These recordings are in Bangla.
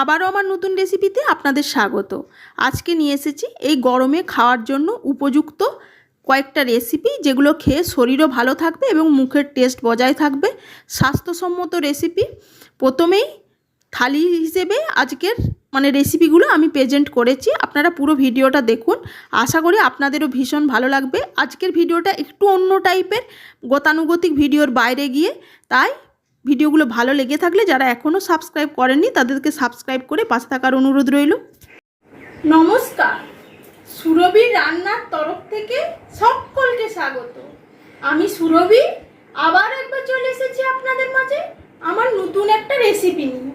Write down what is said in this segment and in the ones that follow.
আবারও আমার নতুন রেসিপিতে আপনাদের স্বাগত। আজকে নিয়ে এসেছি এই গরমে খাওয়ার জন্য উপযুক্ত কয়েকটা রেসিপি যেগুলো খেয়ে শরীরও ভালো থাকবে এবং মুখের টেস্ট বজায় থাকবে। স্বাস্থ্যসম্মত রেসিপি প্রথমেই থালি হিসেবে আজকের মানে রেসিপিগুলো আমি প্রেজেন্ট করেছি। আপনারা পুরো ভিডিওটা দেখুন। আশা করি আপনাদেরও ভীষণ ভালো লাগবে। আজকের ভিডিওটা একটু অন্য টাইপের গতানুগতিক ভিডিওর বাইরে গিয়ে। তাই ভিডিওগুলো ভালো লেগে থাকলে যারা এখনও সাবস্ক্রাইব করেননি, তাদেরকে সাবস্ক্রাইব করে পাশে থাকার অনুরোধ রইল। নমস্কার। সুরভি রান্নার তরফ থেকে সকলকে স্বাগত। আমি সুরভি, আবার একবার চলে এসেছি আপনাদের মাঝে। আমার নতুন একটা রেসিপি নিয়ে।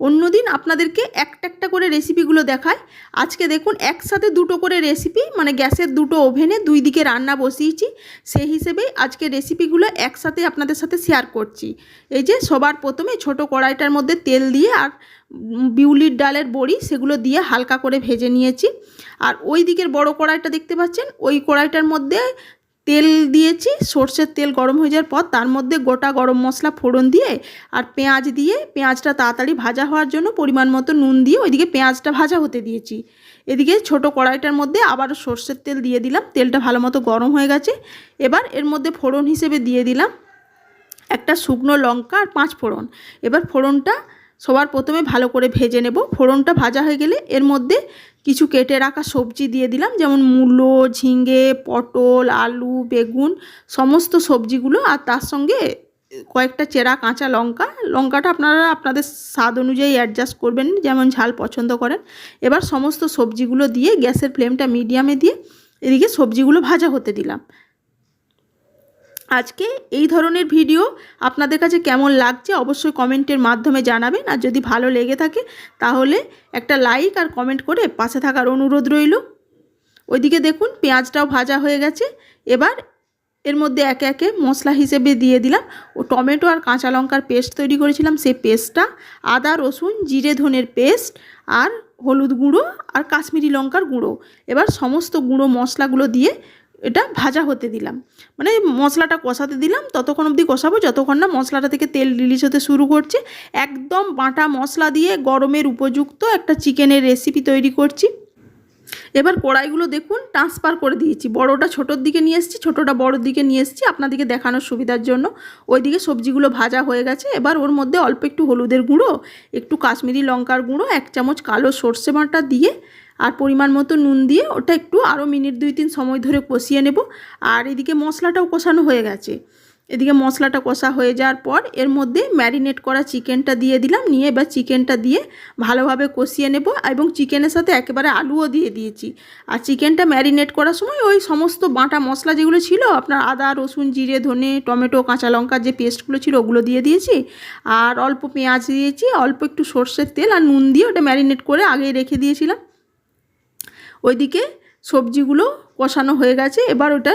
অন্যদিন আপনাদেরকে একটা একটা করে রেসিপিগুলো দেখায় আজকে দেখুন, একসাথে দুটো করে রেসিপি মানে গ্যাসের দুটো ওভেনে দুই দিকে রান্না বসিয়েছি। সেই হিসেবেই আজকে রেসিপিগুলো একসাথে আপনাদের সাথে শেয়ার করছি। এই যে সবার প্রথমে ছোট কড়াইটার মধ্যে তেল দিয়ে আর বিউলির ডালের বড়ি সেগুলো দিয়ে হালকা করে ভেজে নিয়েছি। আর ওই দিকের বড় কড়াইটা দেখতে পাচ্ছেন? ওই কড়াইটার মধ্যে তেল দিয়েছি, সর্ষের তেল গরম হয়ে যাওয়ার পর তার মধ্যে গোটা গরম মশলা ফোড়ন দিয়ে আর পেঁয়াজ দিয়ে, পেঁয়াজটা তাড়াতাড়ি ভাজা হওয়ার জন্য পরিমাণ মতো নুন দিয়ে ওইদিকে পেঁয়াজটা ভাজা হতে দিয়েছি। এদিকে ছোট কড়াইটার মধ্যে আবার সর্ষের তেল দিয়ে দিলাম, তেলটা ভালো মতো গরম হয়ে গেছে। এবার এর মধ্যে ফোড়ন হিসেবে দিয়ে দিলাম একটা শুকনো লঙ্কা আর পাঁচ ফোড়ন। এবার ফোড়নটা সবার প্রথমে ভালো করে ভেজে নেব। ফোড়নটা ভাজা হয়ে গেলে এর মধ্যে কিছু কেটে রাখা সবজি দিয়ে দিলাম, যেমন মূলো, ঝিঙে, পটল, আলু, বেগুন, সমস্ত সবজিগুলো আর তার সঙ্গে কয়েকটা চেরা কাঁচা লঙ্কা। লঙ্কাটা আপনারা আপনাদের স্বাদ অনুযায়ী অ্যাডজাস্ট করবেন, যেমন ঝাল পছন্দ করেন। এবার সমস্ত সবজিগুলো দিয়ে গ্যাসের ফ্লেমটা মিডিয়ামে দিয়ে এদিকে সবজিগুলো ভাজা হতে দিলাম। আজকে এই ধরনের ভিডিও আপনাদের কাছে কেমন লাগছে অবশ্যই কমেন্টের মাধ্যমে জানাবেন। আর যদি ভালো লেগে থাকে, তাহলে একটা লাইক আর কমেন্ট করে পাশে থাকার অনুরোধ রইল। ওইদিকে দেখুন, পেঁয়াজটাও ভাজা হয়ে গেছে। এবার এর মধ্যে একে একে মশলা হিসেবে দিয়ে দিলাম। ও টমেটো আর কাঁচা লঙ্কার পেস্ট তৈরি করেছিলাম। সেই পেস্টটা আদা, রসুন, জিরে, ধনের পেস্ট আর হলুদ গুঁড়ো আর কাশ্মীরি লঙ্কার গুঁড়ো। এবার সমস্ত গুঁড়ো মশলাগুলো দিয়ে এটা ভাজা হতে দিলাম। মানে মশলাটা কষাতে দিলাম, ততক্ষণ অবধি কষাবো, যতক্ষণ না মশলাটা থেকে তেল রিলিজ হতে শুরু করছে। একদম বাটা মশলা দিয়ে গরমের উপযুক্ত একটা চিকেনের রেসিপি তৈরি করছি। এবার কড়াইগুলো দেখুন ট্রান্সফার করে দিয়েছি। বড়টা ছোটোর দিকে নিয়ে এসেছি, ছোটোটা বড়োর দিকে নিয়ে এসেছি, আপনাদেরকে দেখানোর সুবিধার জন্য। ওইদিকে সবজিগুলো ভাজা হয়ে গেছে। এবার ওর মধ্যে অল্প একটু হলুদের গুঁড়ো, একটু কাশ্মীরি লঙ্কার গুঁড়ো, এক চামচ কালো সর্ষে বাটা দিয়ে আর পরিমাণ মতো নুন দিয়ে ওটা একটু আরও মিনিট দুই তিন সময় ধরে কষিয়ে নেব। আর এদিকে মশলাটাও কষানো হয়ে গেছে। এদিকে মশলাটা কষা হয়ে যাওয়ার পর এর মধ্যে ম্যারিনেট করা চিকেনটা দিয়ে দিলাম। নিয়ে এবার চিকেনটা দিয়ে ভালোভাবে কষিয়ে নেব এবং চিকেনের সাথে একেবারে আলুও দিয়ে দিয়েছি। আর চিকেনটা ম্যারিনেট করার সময় ওই সমস্ত বাটা মশলা যেগুলো ছিল, আপনার আদা, রসুন, জিরে, ধনে, টমেটো, কাঁচা লঙ্কার যে পেস্টগুলো ছিল ওগুলো দিয়ে দিয়েছি। আর অল্প পেঁয়াজ দিয়েছি, অল্প একটু সর্ষের তেল আর নুন দিয়ে ওটা ম্যারিনেট করে আগেই রেখে দিয়েছিলাম। ওইদিকে সবজিগুলো কষানো হয়ে গেছে। এবার ওটা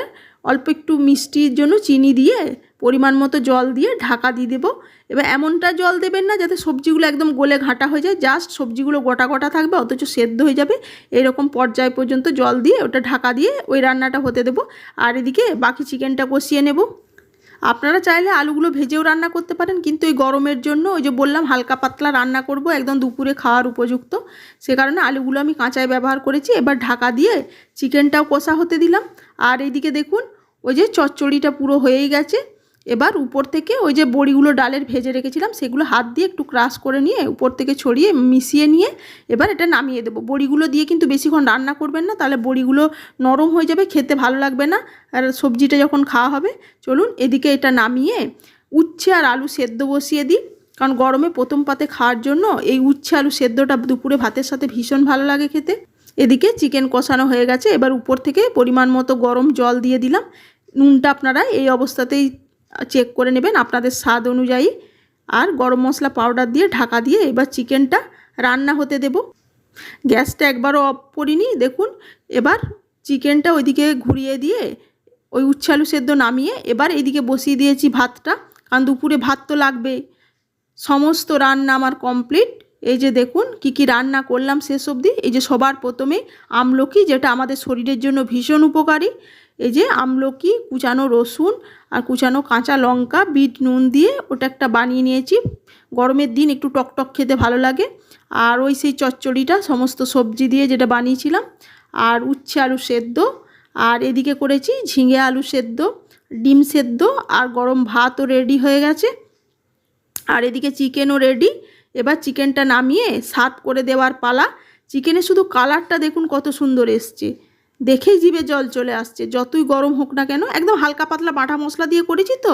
অল্প একটু মিষ্টির জন্য চিনি দিয়ে, পরিমাণ মতো জল দিয়ে ঢাকা দিয়ে দেবো। এবার এমনটা জল দেবেন না যাতে সবজিগুলো একদম গলে ঘাটা হয়ে যায়। জাস্ট সবজিগুলো গোটা গোটা থাকবে, অথচ সেদ্ধ হয়ে যাবে। এরকম পর্যায় পর্যন্ত জল দিয়ে ওটা ঢাকা দিয়ে ওই রান্নাটা হতে দেবো। আর এদিকে বাকি চিকেনটা কষিয়ে নেব। আপনারা চাইলে আলুগুলো ভেজেও রান্না করতে পারেন, কিন্তু এই গরমের জন্য ওই যে বললাম হালকা পাতলা রান্না করব, একদম দুপুরে খাওয়ার উপযুক্ত। সে কারণে আলুগুলো আমি কাঁচায় ব্যবহার করেছি, এবার ঢাকা দিয়ে চিকেনটাও কষা হতে দিলাম। আর এইদিকে দেখুন, ওই যে চচ্চড়িটা পুরো হয়েই গেছে। এবার উপর থেকে ওই যে বড়িগুলো ডালের ভেজে রেখেছিলাম, সেগুলো হাত দিয়ে একটু ক্রাশ করে নিয়ে উপর থেকে ছড়িয়ে মিশিয়ে নিয়ে এবার এটা নামিয়ে দেবো। বড়িগুলো দিয়ে কিন্তু বেশিক্ষণ রান্না করবেন না, তাহলে বড়িগুলো নরম হয়ে যাবে, খেতে ভালো লাগবে না। আর সবজিটা যখন খাওয়া হবে, চলুন এদিকে এটা নামিয়ে উচ্ছে আর আলু সেদ্ধ বসিয়ে দিই। কারণ গরমে প্রথম পাতে খাওয়ার জন্য এই উচ্ছে আলু সেদ্ধটা দুপুরে ভাতের সাথে ভীষণ ভালো লাগে খেতে। এদিকে চিকেন কষানো হয়ে গেছে, এবার উপর থেকে পরিমাণ মতো গরম জল দিয়ে দিলাম। নুনটা আপনারা এই অবস্থাতেই চেক করে নেবেন আপনাদের স্বাদ অনুযায়ী। আর গরম মশলা পাউডার দিয়ে ঢাকা দিয়ে এবার চিকেনটা রান্না হতে দেব। গ্যাসটা একবারও অফ করিনি, দেখুন। এবার চিকেনটা ওইদিকে ঘুরিয়ে দিয়ে ওই উচ্ছে আলু সেদ্ধ নামিয়ে এবার এইদিকে বসিয়ে দিয়েছি ভাতটা, কারণ দুপুরে ভাত তো লাগবেই। সমস্ত রান্না আমার কমপ্লিট এই যে দেখুন কি কি রান্না করলাম শেষ অবধি। এই যে সবার প্রথমে আমলকি, যেটা আমাদের শরীরের জন্য ভীষণ উপকারী। এই যে আমলকি, কুচানো রসুন আর কুচানো কাঁচা লঙ্কা, বিট, নুন দিয়ে ওটা একটা বানিয়ে নিয়েছি। গরমের দিন একটু টকটক খেতে ভালো লাগে। আর ওই সেই চচ্চড়িটা, সমস্ত সবজি দিয়ে যেটা বানিয়েছিলাম। আর উচ্ছে আলু সেদ্ধ। আর এদিকে করেছি ঝিঙে আলু সেদ্ধ, ডিম সেদ্ধ আর গরম ভাতও রেডি হয়ে গেছে। আর এদিকে চিকেনও রেডি এবার চিকেনটা নামিয়ে সাত করে দেওয়ার পালা। চিকেনের শুধু কালারটা দেখুন কত সুন্দর এসছে। দেখেই জিভে জল চলে আসছে। যতই গরম হোক না কেন, একদম হালকা পাতলা বাটা মশলা দিয়ে করেছি তো।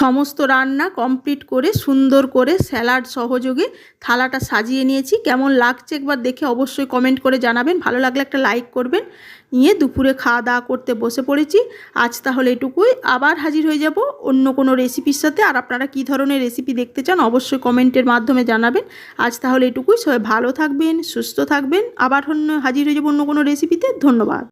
সমস্ত রান্না কমপ্লিট করে, সুন্দর করে স্যালাড সহযোগে থালাটা সাজিয়ে নিয়েছি। কেমন লাগছে একবার দেখে অবশ্যই কমেন্ট করে জানাবেন। ভালো লাগলে একটা লাইক করবেন। নিয়ে দুপুরে খাওয়া দাওয়া করতে বসে পড়েছি। আজ তাহলে এটুকুই। আবার হাজির হয়ে যাব অন্য কোনো রেসিপির সাথে। আর আপনারা কি ধরনের রেসিপি দেখতে চান অবশ্যই কমেন্টের মাধ্যমে জানাবেন। আজ তাহলে এটুকুই। সবাই ভালো থাকবেন, সুস্থ থাকবেন। আবার অন্য হাজির হয়ে যাব অন্য কোনো রেসিপিতে। ধন্যবাদ।